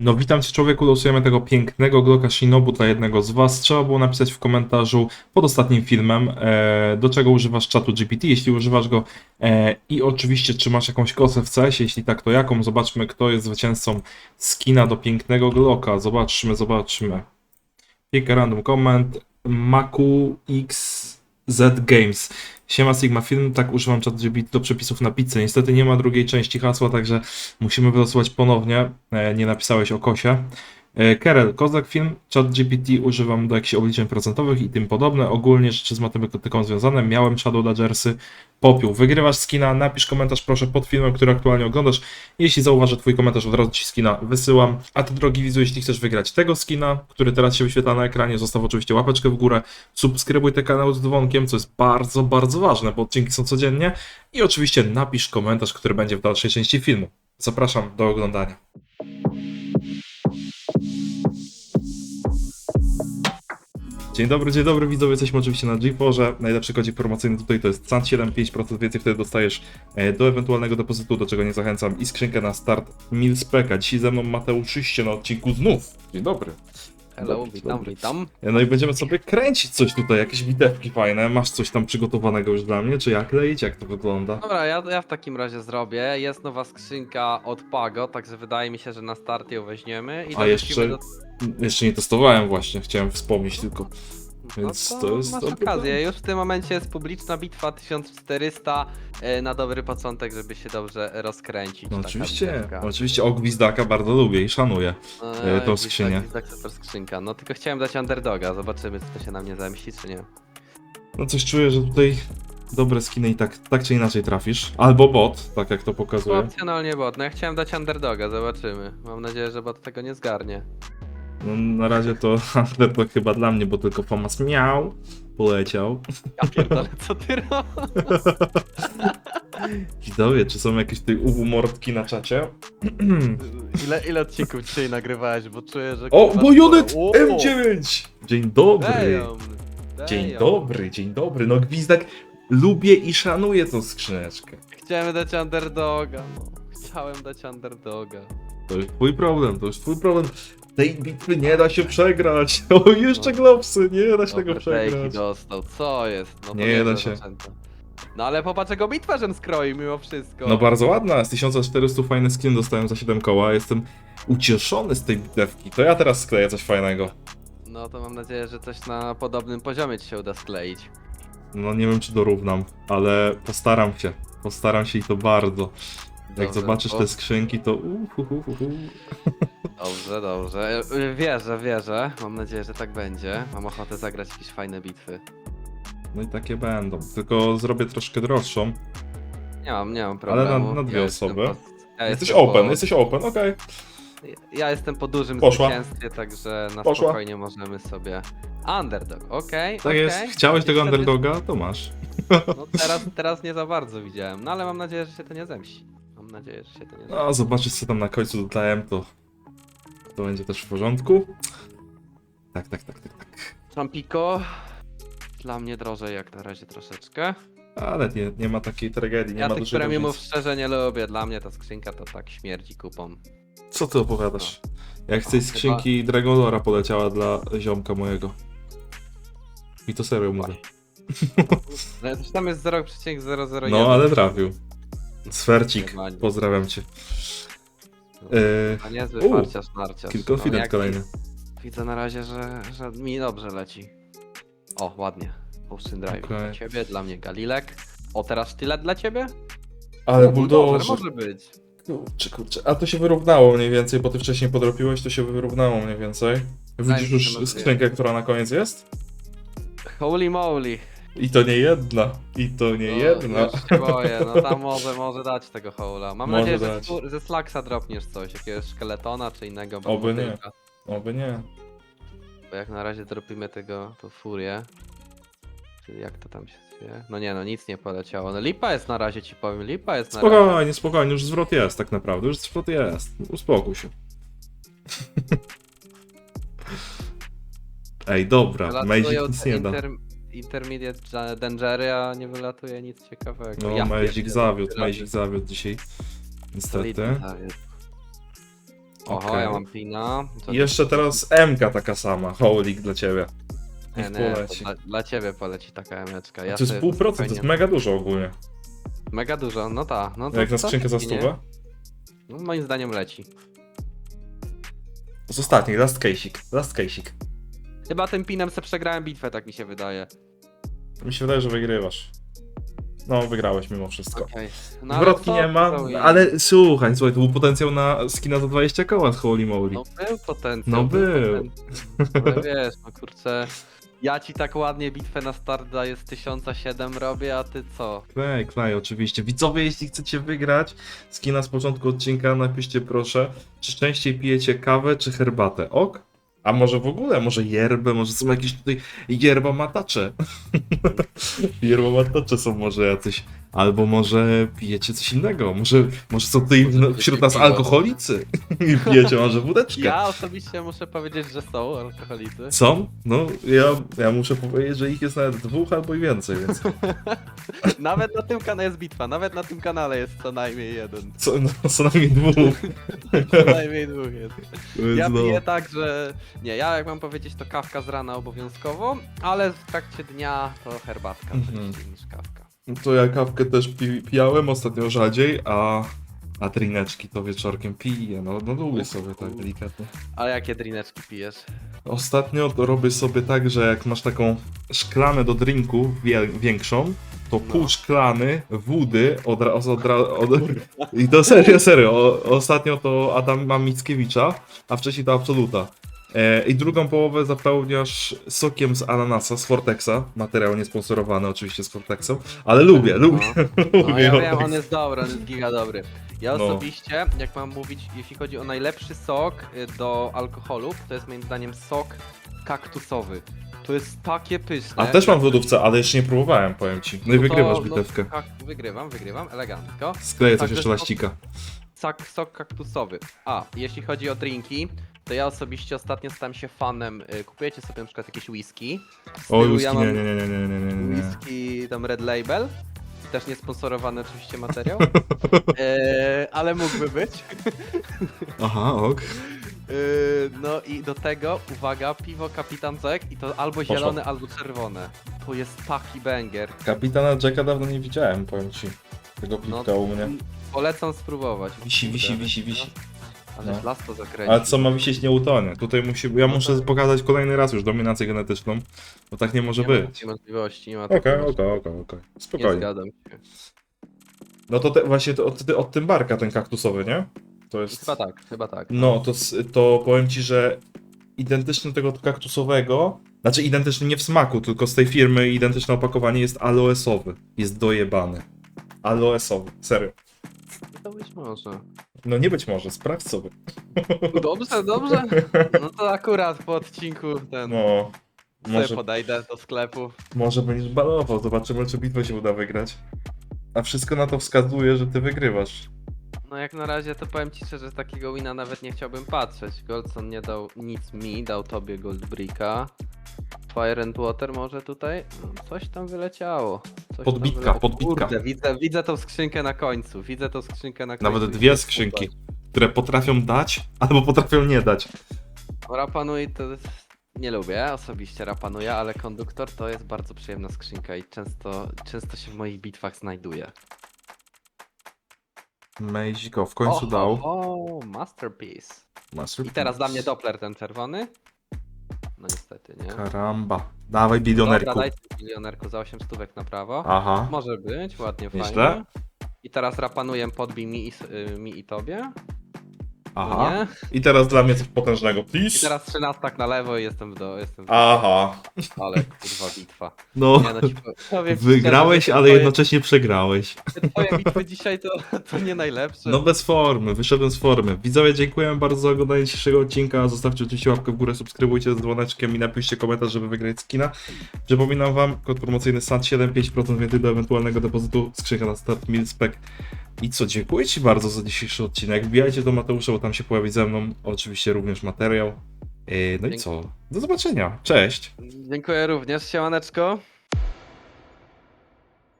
No witam cię człowieku, losujemy tego pięknego Glocka Shinobu dla jednego z was. Trzeba było napisać w komentarzu pod ostatnim filmem, e, do czego używasz czatu GPT, jeśli używasz go e, i oczywiście czy masz jakąś kosę w CS, jeśli tak to jaką. Zobaczmy kto jest zwycięzcą skina do pięknego Glocka. Zobaczmy, zobaczmy. Pick a random comment. Maku XZ Games. Siema Sigma Film, tak używam ChatGPT do przepisów na pizzę. Niestety nie ma drugiej części hasła, także musimy wylosować ponownie. E, Nie napisałeś o kosie. E, Kerel, Kozak Film, ChatGPT używam do jakichś obliczeń procentowych i tym podobne. Ogólnie rzeczy z matematyką związane. Miałem Shadow Dodgersy, popiół. Wygrywasz skina, napisz komentarz proszę pod filmem, który aktualnie oglądasz. Jeśli zauważę twój komentarz, od razu ci skina wysyłam. A ty drogi widzu, jeśli chcesz wygrać tego skina, który teraz się wyświetla na ekranie, zostaw oczywiście łapeczkę w górę, subskrybuj ten kanał z dzwonkiem, co jest bardzo, bardzo ważne, bo odcinki są codziennie. I oczywiście napisz komentarz, który będzie w dalszej części filmu. Zapraszam do oglądania. Dzień dobry, dzień dobry widzowie, jesteśmy oczywiście na GeForce. Najlepszy kodzik promocyjny tutaj to jest CAN7, 5% więcej wtedy dostajesz e, do ewentualnego depozytu, do czego nie zachęcam i skrzynkę na start Milspeka. Dzisiaj ze mną Mateuszyście na odcinku znów. Dzień dobry. Hello, Dobry, witam, dobry. witam. No i będziemy sobie kręcić coś tutaj, jakieś widewki fajne. Masz coś tam przygotowanego już dla mnie, czy jak kleić, jak to wygląda? Dobra, ja, ja w takim razie zrobię. Jest nowa skrzynka od Pago, także wydaje mi się, że na start ją weźmiemy. I A dorzucimy jeszcze- Do... Jeszcze nie testowałem właśnie, chciałem wspomnieć tylko. Więc no to jest masz dobry okazję. Już w tym momencie jest publiczna bitwa 1400 e, na dobry początek, żeby się dobrze rozkręcić. No taka oczywiście, bitewka. oczywiście o Gwizdaka bardzo lubię i szanuję. E, e, tą Gwizdak- skrzynię. Super skrzynka. No tylko chciałem dać underdoga, zobaczymy, czy to się na mnie zemści, czy nie. No coś czuję, że tutaj dobre skiny i tak, tak czy inaczej trafisz. Albo bot, tak jak to pokazuje. Opcjonalnie bot. No ja chciałem dać underdoga, zobaczymy. Mam nadzieję, że bot tego nie zgarnie. No, na razie to underdog chyba dla mnie, bo tylko Famas miał, poleciał. Ja pierdolę, co ty robisz? Widzowie, czy są jakieś tutaj uwumortki na czacie? Ile, ile odcinków dzisiaj nagrywałeś, bo czuję, że... o, kurwa, Bojonet o, M9! Dzień dobry! damn, Dzień dobry, dzień dobry. No Gwizdak, lubię i szanuję tą skrzyneczkę. Chciałem dać underdoga, no. Chciałem dać underdoga. To jest twój problem, to jest twój problem. Tej bitwy nie da się przegrać. O, jeszcze glopsy, nie da się tego Dobre tejki przegrać. dostał, co jest? No to Nie nieźle da się. No ale popatrz, jego bitwa, żem skroił mimo wszystko. No bardzo ładna, z 1400 fajny skin dostałem za 7 koła, jestem ucieszony z tej bitewki. To ja teraz skleję coś fajnego. No to mam nadzieję, że coś na podobnym poziomie ci się uda skleić. No nie wiem czy dorównam, ale postaram się. Postaram się i to bardzo. Jak Dobrze, zobaczysz bo- te skrzynki, to uhuhuhu. Dobrze, dobrze. E, Wierzę, wierzę. Mam nadzieję, że tak będzie. Mam ochotę zagrać jakieś fajne bitwy. No i takie będą. Tylko zrobię troszkę droższą. Nie mam, nie mam Ale na- problemu. na dwie jestem osoby. Ja Jesteś jestem open, po, jesteś open, okej. Ja jestem po dużym Poszła. zwycięstwie, także na Poszła. spokojnie możemy sobie... Underdog, okej, Tak okej. jest. Chciałeś tego Niestety- underdoga, to masz. No teraz, teraz nie za bardzo widziałem, no ale mam nadzieję, że się to nie zemści. Mam nadzieję, że się to nie. No, zobaczysz co tam na końcu dodałem, to to będzie też w porządku. Tak, tak, tak, tak, tak. Trumpiko, dla mnie drożej jak na razie troszeczkę. Ale nie, nie ma takiej tragedii, nie ja ma tych dużej premiumów różnicy. szczerze nie lubię, dla mnie ta skrzynka to tak śmierdzi kupą. Co ty opowiadasz? Jak z tej No, chyba- skrzynki Dragonlora poleciała dla ziomka mojego. I to serio mówię. No, coś tam jest 0,001. No, ale trafił. Sfercik, Normalnie. pozdrawiam cię. No, Eee, A niezły u, farciarz, confident No, jak kolejny. Widzę na razie, że, że mi dobrze leci. O, ładnie. Ocean Drive Okej. dla ciebie, dla mnie Galilek. O, teraz tyle dla ciebie? Ale O, bulldozer, bulldozer. może być. Kurczę, kurczę. A to się wyrównało mniej więcej, bo ty wcześniej podrobiłeś, to się wyrównało mniej więcej. Widzisz mi się już skrzynkę, która na koniec jest? Holy moly. I to nie jedna. I to nie No, jedna. Już się boję, no tam może, może dać tego hola. Mam Może nadzieję, że dać. z- ze Slacksa dropniesz coś, jakiegoś szkeletona czy innego Oby nie. Oby nie. Bo jak na razie dropimy tego, tą furię. Czyli jak to tam się zwie? No nie no, nic nie poleciało. No lipa jest na razie ci powiem, lipa jest na razie. Spokojnie, spokojnie, już zwrot jest tak naprawdę, już zwrot jest. Uspokój się. Ej, dobra, Magic nic te nie da. inter, intermediate dangery, a nie wylatuje nic ciekawego. No, Ja Magic zawiódł, Magic zawiódł dzisiaj. Niestety. Oho, Okej. ja mam pina. Co I jeszcze teraz MK taka sama, Holik dla ciebie. Nie, Niech nie, to poleci. dla, dla ciebie poleci taka emeczka. Ja to jest sobie pół procent, to jest spokojnie- mega dużo ogólnie. Mega dużo, no ta. No to Jak na skrzynkę za taki, nie? stówę? No, moim zdaniem leci. Z ostatnich, last case'ik, last case'ik. Chyba tym pinem se przegrałem bitwę, tak mi się wydaje. Mi się wydaje, że wygrywasz. No, wygrałeś mimo wszystko. Okej. No, ale co nie ma, to i- ale słuchaj, słuchaj, to był potencjał na skina za 20 koła z Holy Moly. No był potencjał. No był. potencjał. Ale wiesz, no kurczę. Ja ci tak ładnie bitwę na start daję z 1007 robię, a ty co? Klej, klej, oczywiście. Widzowie, jeśli chcecie wygrać skina z początku odcinka, napiszcie proszę, czy częściej pijecie kawę, czy herbatę, ok? A może w ogóle, może yerbę, może są jakieś tutaj yerba matacze. yerba matacze są może jacyś. Albo może pijecie coś innego, może, może są tutaj no, wśród nas alkoholicy i pijecie może wódeczkę. Ja osobiście muszę powiedzieć, że są alkoholicy. Są? No, ja, ja muszę powiedzieć, że ich jest nawet dwóch albo i więcej, więc Nawet na tym kanale jest bitwa, nawet na tym kanale jest co najmniej jeden. co, no, co najmniej dwóch. Co najmniej dwóch jest. Więc Ja no. piję tak, że... Nie, ja jak mam powiedzieć to kawka z rana obowiązkowo, ale w trakcie dnia to herbatka Mhm. częściej niż kawka. No To ja kawkę też pi pijałem, ostatnio rzadziej, a, a drineczki to wieczorkiem piję. No, no lubię sobie tak delikatnie. Ale jakie drineczki pijesz? Ostatnio to robię sobie tak, że jak masz taką szklanę do drinku wie większą, to No. pół szklany wody od, ra- od, ra- od, I to serio, serio. O, ostatnio to Adama Mickiewicza, a wcześniej to Absoluta. E, I drugą połowę zapełniasz sokiem z ananasa, z Fortexa. Materiał niesponsorowany oczywiście z Fortexem, ale lubię, lubię. No, lubię no ja wiem, on jest dobry, on jest giga dobry. Ja No. osobiście, jak mam mówić, jeśli chodzi o najlepszy sok y, do alkoholu, to jest moim zdaniem sok kaktusowy. To jest takie pyszne. A też mam w lodówce, ale jeszcze nie próbowałem, powiem ci. No i no to- wygrywasz no, bitewkę. kak- wygrywam, wygrywam, elegancko. Skleję coś Także jeszcze laścika. Sok, sok kaktusowy. A, jeśli chodzi o drinki, to ja osobiście ostatnio stałem się fanem. y, Kupujecie sobie na przykład jakieś whisky. O, whisky, ja nie, mam nie, nie, nie, nie, nie, nie, nie. Whisky, tam Red Label. Też niesponsorowany oczywiście materiał. e, ale mógłby być. Aha, ok. E, no i do tego, uwaga, piwo Kapitan Jack i to albo zielone, albo czerwone. To jest taki banger. Kapitana Jacka dawno nie widziałem, powiem ci. Tego No, piwka u mnie. m, Polecam spróbować. Wisi, wisi, Kurde, wisi, no. wisi. Ale No. las to. Ale co ma wisieć nie utonie. Tutaj musi, ja No muszę pokazać kolejny raz już dominację genetyczną, bo tak nie może nie ma być. takiej możliwości, nie ma Okej, takiej okej, okej, okej. Nie Spokojnie. zgadzam się. No to te, właśnie to od, od tym barka ten kaktusowy, nie? To jest... Chyba tak, chyba tak. No, to, to powiem ci, że identyczny tego kaktusowego, znaczy identyczny nie w smaku, tylko z tej firmy identyczne opakowanie jest aloesowy. Jest dojebany. Aloesowy, serio. To być może. No nie być może, sprawdź sobie. Dobrze, dobrze. No to akurat po odcinku ten. No, Może może, podejdę do sklepu. może będziesz balował, zobaczymy czy bitwę się uda wygrać. A wszystko na to wskazuje, że ty wygrywasz. No jak na razie to powiem ci szczerze, z takiego wina nawet nie chciałbym patrzeć. Goldson nie dał nic mi, dał tobie Goldbricka. Fire and Water może tutaj? No, coś tam wyleciało. Coś Podbitka, tam wyleciało. podbitka. Kurde, widzę, widzę tą skrzynkę na końcu, widzę tą skrzynkę na końcu. Nawet i dwie skrzynki, które potrafią dać, albo potrafią nie dać. Rapanui to nie lubię osobiście Rapanuja, ale konduktor to jest bardzo przyjemna skrzynka i często, często się w moich bitwach znajduje. Mejzik go w końcu dał. O, masterpiece. I teraz dla mnie Doppler ten czerwony. No niestety, nie? Karamba. Dawaj Dobra, bilionerku. dajcie milionerku za 8 stówek na prawo. Aha. Może być, ładnie, Nieźle. fajnie. I teraz rapanuję podbij mi i, s- y, mi i tobie. Aha. nie? I teraz dla mnie coś potężnego, I please. teraz 13 tak na lewo i jestem w do, jestem w Aha. Ale kurwa bitwa. No, Nie, no ci po- powiem wygrałeś, że ale twoje- jednocześnie przegrałeś. Twoje bitwy dzisiaj to, to nie najlepsze. No bez formy, wyszedłem z formy. Widzowie, dziękuję bardzo za oglądanie dzisiejszego odcinka. Zostawcie oczywiście łapkę w górę, subskrybujcie z dzwoneczkiem i napiszcie komentarz, żeby wygrać skina. Przypominam wam, kod promocyjny SAT7, 5% więcej do ewentualnego depozytu, skrzynka na start, milspec. I co, dziękuję ci bardzo za dzisiejszy odcinek. Wbijajcie do Mateusza, bo tam się pojawi ze mną. Oczywiście również materiał. Yy, No i Dzięki. co? Do zobaczenia. Cześć. Dziękuję również, siemaneczko.